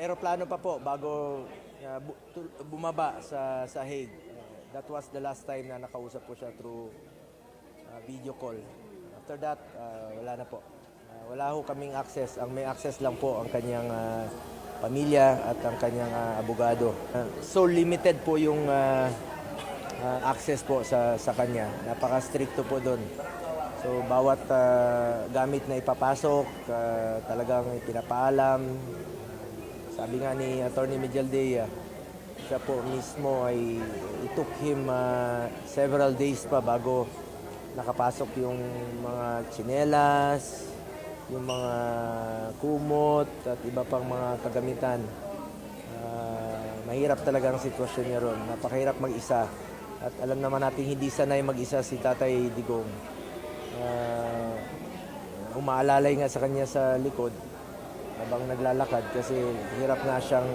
eroplano pa po bago uh, bumaba sa sa Hague. Uh, that was the last time na nakausap ko siya through uh, video call. After that, uh, wala na po. Uh, wala ho kaming access. Ang may access lang po ang kanyang uh, pamilya at ang kanyang uh, abogado. Uh, so limited po yung uh, uh, access po sa sa kanya. Napaka-stricto po doon. So bawat uh, gamit na ipapasok, uh, talagang pinapaalam. Sabi nga ni Attorney Mijaldea, siya po mismo ay it took him uh, several days pa bago nakapasok yung mga tsinelas, yung mga kumot at iba pang mga kagamitan. Ah, mahirap talaga ang sitwasyon niya ron. Napakahirap mag-isa. At alam naman natin hindi sanay mag-isa si Tatay Digong. Ah, umaalalay nga sa kanya sa likod habang naglalakad kasi hirap nga siyang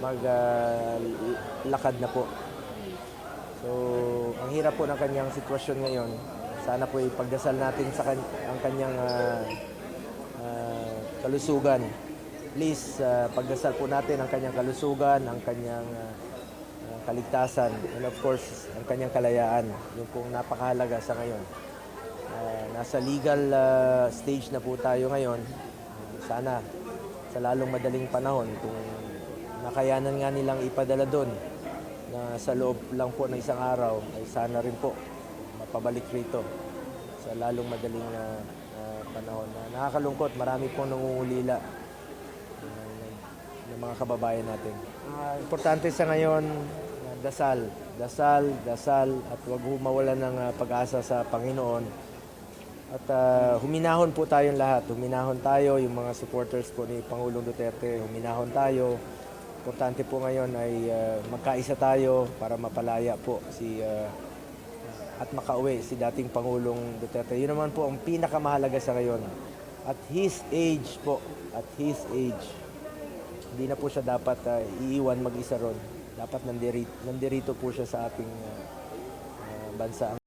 maglakad na po. So, ang hirap po ng kanyang sitwasyon ngayon. Sana po ipagdasal natin sa kan- ang kanyang ah, ah, kalusugan. Please, ah, pagdasal po natin ang kanyang kalusugan, ang kanyang ah, kaligtasan, and of course, ang kanyang kalayaan. Yung pong napakahalaga sa ngayon. Ah, nasa legal ah, stage na po tayo ngayon. Sana sa lalong madaling panahon kung nakayanan nga nilang ipadala doon na sa loob lang po ng isang araw ay sana rin po mapabalik rito sa lalong madaling ah, ah, panahon. Na nakakalungkot, marami pong nangungulila ah, ng mga kababayan natin. Ah, importante sa ngayon, ah, dasal, dasal, dasal at huwag humawala ng ah, pag-asa sa Panginoon. At ah, huminahon po tayong lahat. Huminahon tayo, yung mga supporters po ni Pangulong Duterte, huminahon tayo. Importante po ngayon ay ah, magkaisa tayo para mapalaya po si ah, at makauwi si dating Pangulong Duterte. Yun naman po ang pinakamahalaga sa ngayon. At his age po, at his age, hindi na po siya dapat ah, iiwan mag-isa ron. Dapat nandirito, nandirito po siya sa ating ah, ah, bansa.